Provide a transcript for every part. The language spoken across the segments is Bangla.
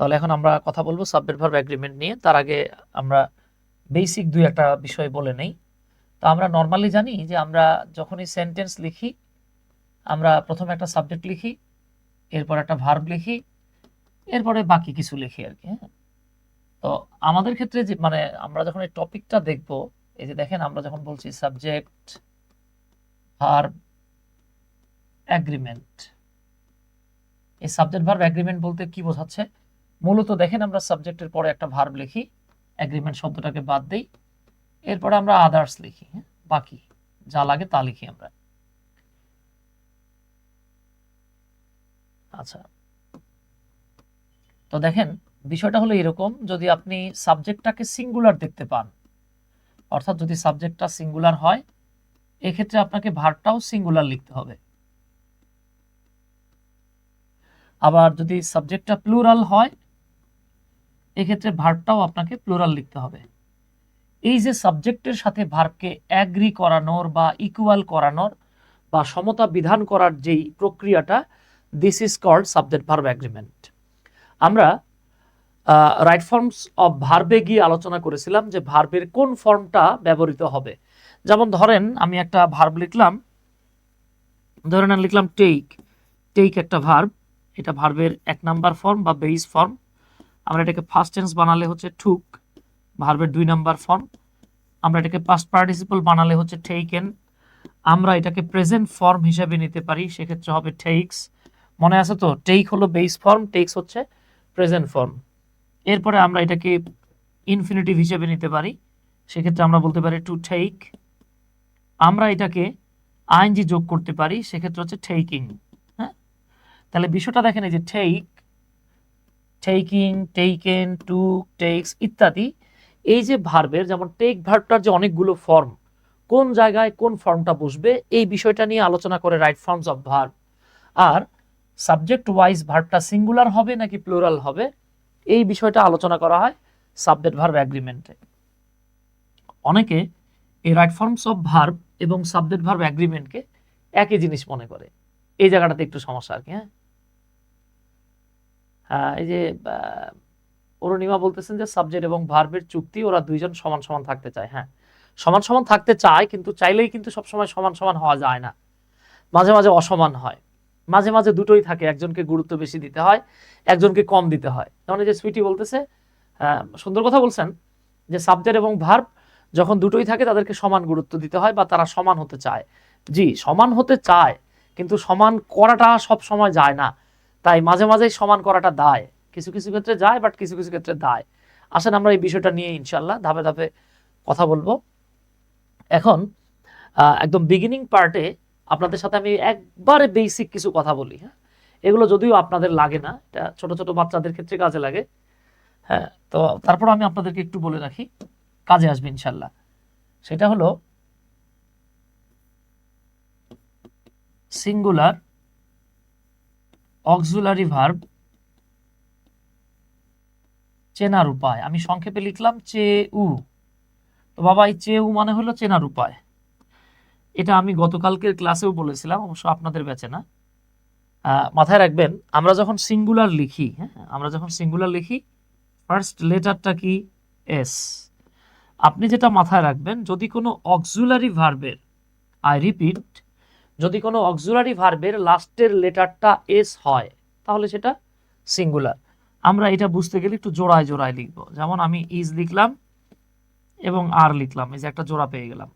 তাহলে এখন আমরা কথা বলব সাবজেক্ট ভার্ব অ্যাগ্রিমেন্ট নিয়ে। তার আগে আমরা বেসিক দুই একটা বিষয় বলে নেই। তো আমরা নর্মালি জানি যে আমরা যখনই সেন্টেন্স লিখি, আমরা প্রথমে একটা সাবজেক্ট লিখি, এরপর একটা ভার্ব লিখি, এরপরে বাকি কিছু লিখি আর কি হ্যাঁ। তো আমাদের ক্ষেত্রে যে মানে আমরা যখন এই টপিকটা দেখব, এই যে দেখেন আমরা যখন বলছি সাবজেক্ট ভার্ব অ্যাগ্রিমেন্ট এই সাবজেক্ট ভার্ব অ্যাগ্রিমেন্ট বলতে কি বোঝাচ্ছে? মূলত দেখেন আমরা সাবজেক্টের পরে একটা ভার্ব লিখি অ্যাগ্রিমেন্ট শব্দটাকে বাদ দেই, এরপরে আমরা আদার্স লিখি হ্যাঁ? বাকি যা লাগে তা লিখি আমরা। আচ্ছা। তো দেখেন, বিষয়টা হলো এরকম, যদি আপনি সাবজেক্টটাকে সিঙ্গুলার দেখতে পান, অর্থাৎ যদি সাবজেক্টটা সিঙ্গুলার হয়, এক্ষেত্রে আপনাকে ভার্বটাও সিঙ্গুলার লিখতে হবে। আবার যদি সাবজেক্টটা প্লুরাল হয় এক্ষেত্রে ভার্বটাও আপনাকে প্লুরাল লিখতে হবে। এই যে সাবজেক্টের সাথে ভার্বকে অ্যাগ্রি করানোর বা ইকুয়াল করানোর বা সমতা বিধান করার যেই প্রক্রিয়াটা this is called subject verb agreement আমরা রাইট ফর্মস অফ ভার্বে গিয়ে আলোচনা করেছিলাম যে ভার্বের কোন ফর্মটা ব্যবহৃত হবে। যেমন ধরেন, আমি একটা ভার্ব লিখলাম ধরেন আমি লিখলাম টেক টেক একটা ভার্ব এটা ভার্বের এক নাম্বার ফর্ম বা বেইস ফর্ম আমরা এটাকে ফার্স্ট টেন্স বানালে হচ্ছে ঠুক ভার্বের দুই নাম্বার ফর্ম আমরা এটাকে পাস্ট পার্টিসিপল বানালে হচ্ছে টেকেন আমরা এটাকে প্রেজেন্ট ফর্ম হিসেবে নিতে পারি, সেক্ষেত্রে হবে টেক্স মনে আছে তো? টেক হলো বেস ফর্ম টেক্স হচ্ছে প্রেজেন্ট ফর্ম এরপরে আমরা এটাকে ইনফিনিটিভ হিসেবে নিতে পারি, সেক্ষেত্রে আমরা বলতে পারি টু টেক আমরা এটাকে আইনজি যোগ করতে পারি, সেক্ষেত্রে হচ্ছে টেকিং হ্যাঁ? তাহলে বিষয়টা দেখেন এই যে take taking taken to takes ইত্যাদি। এই যে ভার্বের যেমন টেক ভার্বটার যে অনেকগুলো ফর্ম কোন জায়গায় কোন ফর্মটা বসবে, এই বিষয়টা নিয়ে আলোচনা করে রাইট ফর্মস অফ ভার্ব আর সাবজেক্ট ওয়াইজ ভার্বটা সিঙ্গুলার হবে নাকি প্লুরাল হবে, এই বিষয়টা আলোচনা করা হয় সাবজেক্ট ভার্ব অ্যাগ্রিমেন্টে অনেকে এই রাইট ফর্মস অফ ভার্ব এবং সাবজেক্ট ভার্ব অ্যাগ্রিমেন্টকে একই জিনিস মনে করে। এই জায়গাটাতে একটু সমস্যা আর কি হ্যাঁ? এই যে অরুণিমা বলতেছেন যে সাবজেক্ট এবং ভার্বের চুক্তি, ওরা দুইজন সমান সমান থাকতে চায় হ্যাঁ। সমান সমান থাকতে চায়, কিন্তু চাইলেই কিন্তু সবসময় সমান সমান হওয়া যায় না। মাঝে মাঝে অসমান হয়। মাঝে মাঝে দুটোই থাকে, একজনকে গুরুত্ব বেশি দিতে হয়, একজনকে কম দিতে হয়। যেমন এই যে সুইটি বলতেছে সুন্দর কথা বলছেন, যে সাবজেক্ট এবং ভার্ব যখন দুটোই থাকে, তাদেরকে সমান গুরুত্ব দিতে হয় বা তারা সমান হতে চায়। জি, সমান হতে চায়, কিন্তু সমান করাটা সব সময় যায় না। তাই মাঝে মাঝে সমান করাটা দায়। কিছু কিছু ক্ষেত্রে যায় বাট কিছু কিছু ক্ষেত্রে দায়। আসেন আমরা এই বিষয়টা নিয়ে ইনশাল্লাহ ধাপে ধাপে কথা বলব। এখন একদম বিগিনিং পার্টে আপনাদের সাথে আমি একবারে বেসিক কিছু কথা বলি হ্যাঁ? এগুলো যদিও আপনাদের লাগে না, এটা ছোট ছোট বাচ্চাদের ক্ষেত্রে কাজে লাগে হ্যাঁ? তো তারপর আমি আপনাদেরকে একটু বলে রাখি, কাজে আসবে ইনশাল্লাহ সেটা হলো সিঙ্গুলার অক্সুলারি ভার্ব চেনার উপায়। আমি সংক্ষেপে লিখলাম চে উ। তো বাবা, এই চে উ মানে হলো চেনার উপায়। এটা আমি গতকালকের ক্লাসেও বলেছিলাম, অবশ্য আপনাদের ব্যাচে না। মাথায় রাখবেন, আমরা যখন সিঙ্গুলার লিখি হ্যাঁ আমরা যখন সিঙ্গুলার লিখি ফার্স্ট লেটারটা কি? এস আপনি যেটা মাথায় রাখবেন, যদি কোনো অক্সুলারি ভার্বের আই রিপিট যদি কোনো অক্সুলারি ভার্বের লাস্টের লেটারটা এস হয়, তাহলে সেটা সিঙ্গুলার আমরা এটা বুঝতে গেলে একটু জোড়ায় জোড়ায় লিখব। যেমন আমি ইজ লিখলাম এবং আর লিখলাম, এই যে একটা জোড়া পেয়ে গেলাম।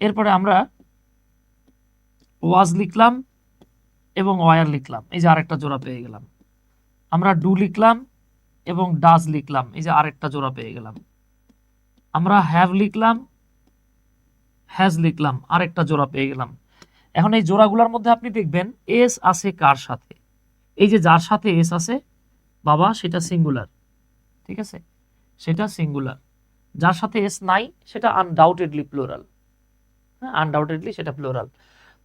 এরপরে আমরা ওয়াজ লিখলাম এবং ওয়ার লিখলাম, এই যে আরেকটা জোড়া পেয়ে গেলাম। আমরা ডু লিখলাম এবং ডাজ লিখলাম, এই যে আরেকটা জোড়া পেয়ে গেলাম। আমরা হ্যাভ লিখলাম হ্যাজ লিখলাম, আরেকটা জোড়া পেয়ে গেলাম। এখন এই জোড়াগুলোর মধ্যে আপনি দেখবেন এস আছে কার সাথে? এই যে যার সাথে এস আছে, বাবা, সেটা সিঙ্গুলার ঠিক আছে? সেটা সিঙ্গুলার যার সাথে এস নাই, সেটা আনডাউটেডলি প্লোরাল হ্যাঁ? আনডাউটেডলি সেটা প্লোরাল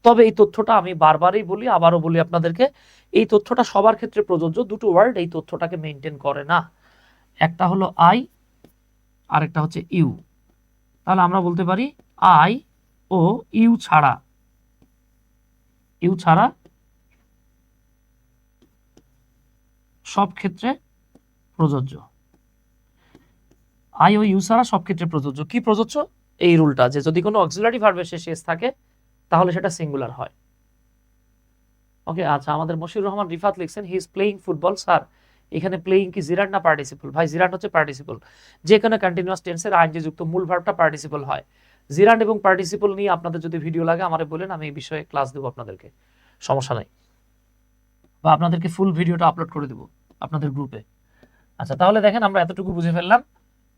তবে এই তথ্যটা আমি বারবারই বলি, আবারও বলি আপনাদেরকে, এই তথ্যটা সবার ক্ষেত্রে প্রযোজ্য, দুটো ওয়ার্ড এই তথ্যটাকে মেনটেন করে না। একটা হলো আই আরেকটা হচ্ছে ইউ তাহলে আমরা বলতে পারি আই ও ইউ ছাড়া ইউ ছাড়া সব ক্ষেত্রে প্রযোজ্য। আই ও ইউ ছাড়া সব ক্ষেত্রে প্রযোজ্য। কি প্রযোজ্য? এই রুলটা যে যদি কোনো অক্সিলারি ভার্বের শেষে এস থাকে, তাহলে সেটা সিঙ্গুলার হয়। ওকে আচ্ছা আমাদের মশিউর রহমান রিফাত লিখছেন he is playing football sir এখানে প্লেইং কি, জিরাট না পার্টিসিপল ভাই, জিরাট হচ্ছে পার্টিসিপল যে কোনো কন্টিনিউয়াস টেন্সের আইনজি যুক্ত মূল ভার্বটা পার্টিসিপল হয়। জিরাট এবং পার্টিসিপল নিয়ে আপনাদের যদি ভিডিও লাগে, আমারে বলেন, আমি এই বিষয়ে ক্লাস দেবো আপনাদেরকে। সমস্যা নাই। বা আপনাদেরকে ফুল ভিডিওটা আপলোড করে দেবো আপনাদের গ্রুপে আচ্ছা তাহলে দেখেন, আমরা এতটুকু বুঝে ফেললাম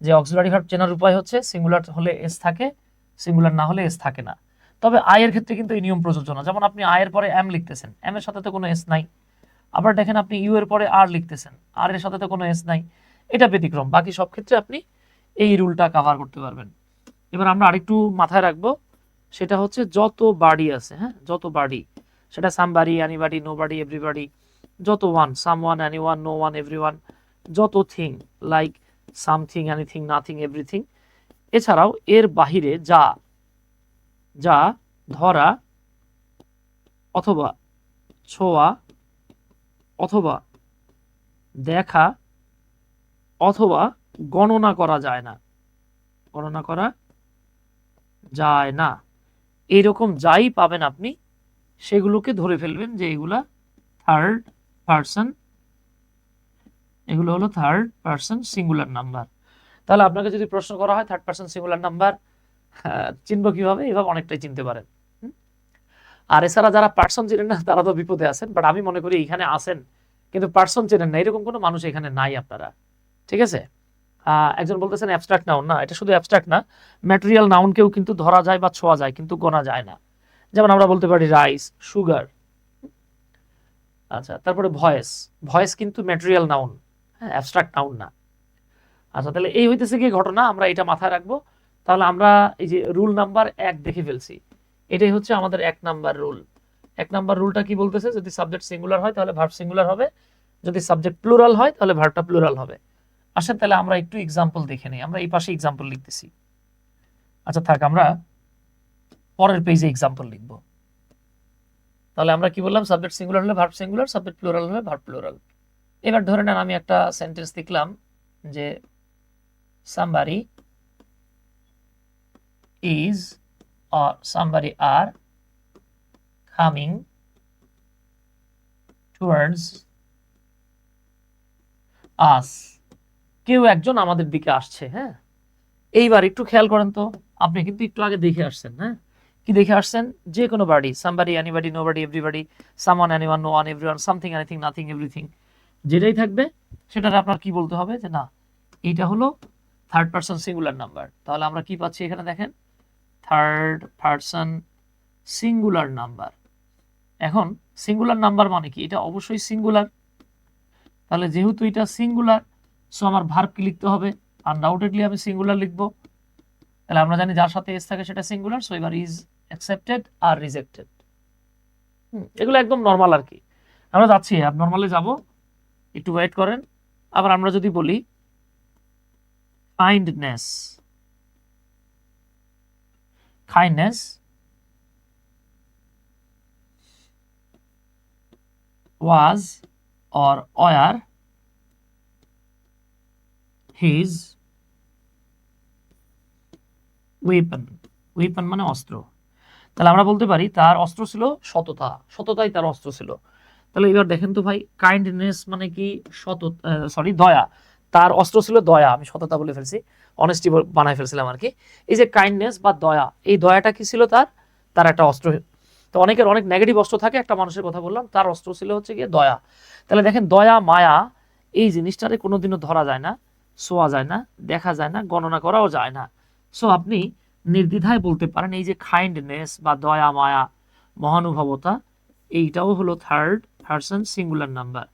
যে অক্সিলারি ভার্ব চেনার উপায় হচ্ছে সিঙ্গুলার হলে এস থাকে, সিঙ্গুলার না হলে এস থাকে না। তবে আয়ের ক্ষেত্রে কিন্তু এই নিয়ম প্রযোজ্য না। যেমন আপনি আয়ের পরে এম লিখতেছেন এম এর সাথে তো কোনো এস নাই। আবার দেখেন, আপনি ইউ এর পরে আর লিখতেছেন আর এর সাথে তো কোনো এস নাই। এটা ব্যতিক্রম। বাকি সব ক্ষেত্রে আপনি এই রুলটা কভার করতে পারবেন। এবার আমরা আরেকটু মাথায় রাখব, সেটা হচ্ছে যত বাড়ি আছে হ্যাঁ? যত বাড়ি, সেটা সাম বাড়ি অ্যানি বাড়ি নো বাড়ি এভরিবাডি যত one someone anyone no one everyone যত thing like something anything nothing everything এছাড়াও এর বাহিরে যা যা ধরা অথবা ছোঁয়া অথবা দেখা অথবা গণনা করা যায় না। গণনা করা যায় না। এরকম যাই পাবেন আপনি, সেগুলোকে ধরে ফেলবেন যে এগুলা থার্ড পার্সন এগুলো হলো থার্ড পার্সন সিঙ্গুলার নাম্বার তাহলে আপনাকে যদি প্রশ্ন করা হয় থার্ড পার্সন সিঙ্গুলার নাম্বার চিনব কীভাবে? এভাবে অনেকটাই চিনতে পারেন? আর এছাড়া যারা পার্সন চেনেন না, তারা তো বিপদে আছেন বাট আমি মনে করি এখানে আসেন কিন্তু পার্সন চেনেন না। এরকম কোনো মানুষ এখানে নাই আপনারা। ঠিক আছে? একজন বলতেছেন অ্যাবস্ট্রাক্ট নাউন না, এটা শুধু অ্যাবস্ট্রাক্ট না ম্যাটেরিয়াল নাউনকেও কিন্তু ধরা যায় বা ছোঁয়া যায়, কিন্তু গোনা যায় না। যেমন আমরা বলতে পারি রাইস সুগার আচ্ছা তারপরে ভয়েস ভয়েস কিন্তু ম্যাটেরিয়াল নাউন হ্যাঁ অ্যাবস্ট্রাক্ট নাউন না। আচ্ছা তাহলে এই হইতেছে কি ঘটনা, আমরা এটা মাথায় রাখব। তাহলে আমরা এই যে রুল নাম্বার এক দেখে ফেলছি। এটাই হচ্ছে আমাদের এক নাম্বার রুল এক নাম্বার রুলটা কি বলতেছে? যদি সাবজেক্ট সিঙ্গুলার হয়, তাহলে ভার্ব সিঙ্গুলার হবে। যদি সাবজেক্ট প্লুরাল হয়, তাহলে ভার্বটা প্লুরাল হবে। আসেন তাহলে আমরা একটু এক্সাম্পল দেখে নিই। আমরা এই পাশে এক্সাম্পল লিখতেছি। আচ্ছা থাক, আমরা পরের পেজে এক্সাম্পল লিখব। তাহলে আমরা কি বললাম? সাবজেক্ট সিঙ্গুলার হলে ভার্ব সিঙ্গুলার সাবজেক্ট প্লুরাল হলে ভার্ব প্লুরাল এবার ধরে নেন, আমি একটা সেন্টেন্স লিখলাম যে somebody is or somebody are coming towards us. কেউ একজন আমাদের দিকে আসছে হ্যাঁ? এইবার একটু খেয়াল করেন তো, আপনি কিন্তু একটু আগে দেখে আসছেন হ্যাঁ? কি দেখে আসছেন? যে কোনো বাড়ি somebody anybody nobody everybody someone anyone no one everyone something anything nothing everything যেটাই থাকবে, সেটার আপনার কি বলতে হবে? যে না এটা হলো থার্ড পার্সন সিঙ্গুলার নাম্বার তাহলে আমরা কি পাচ্ছি এখানে দেখেন? থার্ড পার্সন সিঙ্গুলার নাম্বার এখন সিঙ্গুলার নাম্বার মানে কি? এটা অবশ্যই সিঙ্গুলার তাহলে যেহেতু এটা সিঙ্গুলার সো আমার ভার্ব কি লিখতে হবে? আনডাউটেডলি আমি সিঙ্গুলার লিখব। তাহলে আমরা জানি যার সাথে এস থাকে সেটা সিঙ্গুলার সো এবার ইজ অ্যাকসেপ্টেড আর রিজেক্টেড এগুলো একদম নর্মাল আর কি। আমরা যাচ্ছি নর্মালে যাব। একটু ওয়েট করেন। আবার আমরা যদি বলি, kindness kindness was or were his weapon. Weapon মানে অস্ত্র। তাহলে আমরা বলতে পারি তার অস্ত্র ছিল সততা। সততাই তার অস্ত্র ছিল। তাহলে এবার দেখেন তো ভাই কাইন্ডনেস মানে কি? সত সরি দয়া। তার অস্ত্র ছিল দয়া। আমি সততা বলে ফেলছি। অনেস্টি বানাই ফেলছিলাম আর কি এই যে কাইন্ডনেস বা দয়া, এই দয়াটা কি ছিল তার? তার একটা অস্ত্র। তো অনেকের অনেক নেগেটিভ অস্ত্র থাকে, একটা মানুষের কথা বললাম, তার অস্ত্র ছিল হচ্ছে গিয়ে দয়া। তাহলে দেখেন দয়া, মায়া, এই জিনিসটারে কোনোদিনও ধরা যায় না। শোয়া যায় না, দেখা যায় না, গণনা করাও যায় না। সো আপনি নির্দ্বিধায় বলতে পারেন, এই যে কাইন্ডনেস বা দয়া, মায়া, মহানুভবতা, এইটাও হলো থার্ড পার্সন সিঙ্গুলার নাম্বার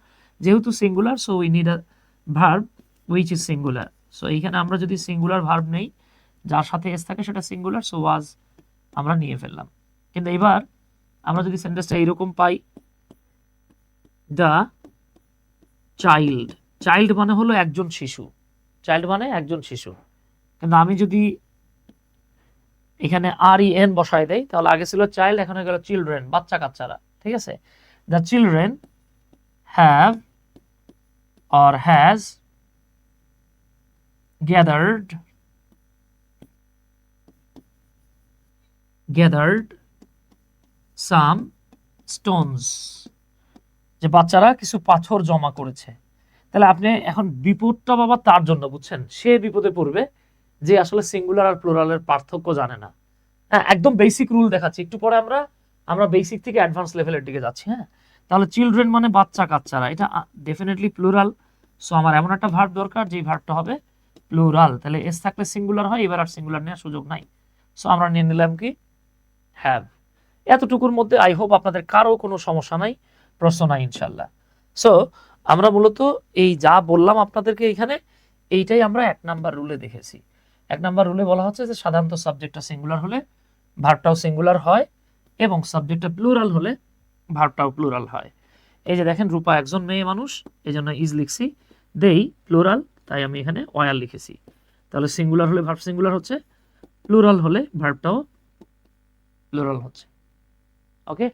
যেহেতু singular so we need verb which is singular so এইখানে আমরা যদি সিঙ্গুলার ভার্ব নেই, যার সাথে এস থাকে সেটা সিঙ্গুলার সো ওয়াজ আমরা নিয়ে ফেললাম। কিন্তু এবার আমরা যদি সেন্টেন্সটা এইরকম পাই দ্য চাইল্ড চাইল্ড মানে হলো একজন শিশু। চাইল্ড মানে একজন শিশু। কিন্তু আমি যদি এখানে আর ই এন বসায় দেয় তাহলে আগে ছিল চাইল্ড এখন গেল চিলড্রেন বাচ্চা কাচ্চারা ঠিক আছে? The children have or has gathered gathered some stones. যে বাচ্চারা কিছু পাথর জমা করেছে। তাহলে আপনি এখন বিপদটা বাবা তার জন্য, বুঝছেন? সে বিপদে পড়বে যে আসলে সিঙ্গুলার আর প্লুরালের পার্থক্য জানে না। হ্যাঁ একদম বেসিক রুল দেখাচ্ছি। একটু পরে আমরা আমরা বেসিক থেকে অ্যাডভান্স লেভেলের দিকে যাচ্ছি হ্যাঁ? তাহলে চিলড্রেন মানে বাচ্চা কাচ্চারা। এটা ডেফিনেটলি প্লুরাল সো আমার এমন একটা ভার্ব দরকার, যেই ভার্বটা হবে প্লুরাল তাহলে এস থাকলে সিঙ্গুলার হয়, এবার আর সিঙ্গুলার নেওয়ার সুযোগ নাই। সো আমরা নিয়ে নিলাম কি? হ্যাভ এতটুকুর মধ্যে আই হোপ আপনাদের কারও কোনো সমস্যা নাই। প্রশ্ন নাই, ইনশাল্লাহ। সো আমরা মূলত এই যা বললাম আপনাদেরকে এখানে, এইটাই আমরা এক নাম্বার রুলে দেখেছি। এক নাম্বার রুলে বলা হচ্ছে যে, সাধারণত সাবজেক্টটা সিঙ্গুলার হলে ভার্বটাও সিঙ্গুলার হয় এবং সাবজেক্টটা প্লুরাল হলে ভার্বটাও প্লুরাল হয়। এই যে দেখেন, রূপা একজন মেয়ে মানুষ এই জন্য ইজ লিখছি। দেই প্লুরাল তাই আমি এখানে ওয়ার লিখেছি। তাহলে সিঙ্গুলার হলে ভার্ব সিঙ্গুলার হচ্ছে প্লুরাল হলে ভার্বটাও প্লুরাল হচ্ছে। ওকে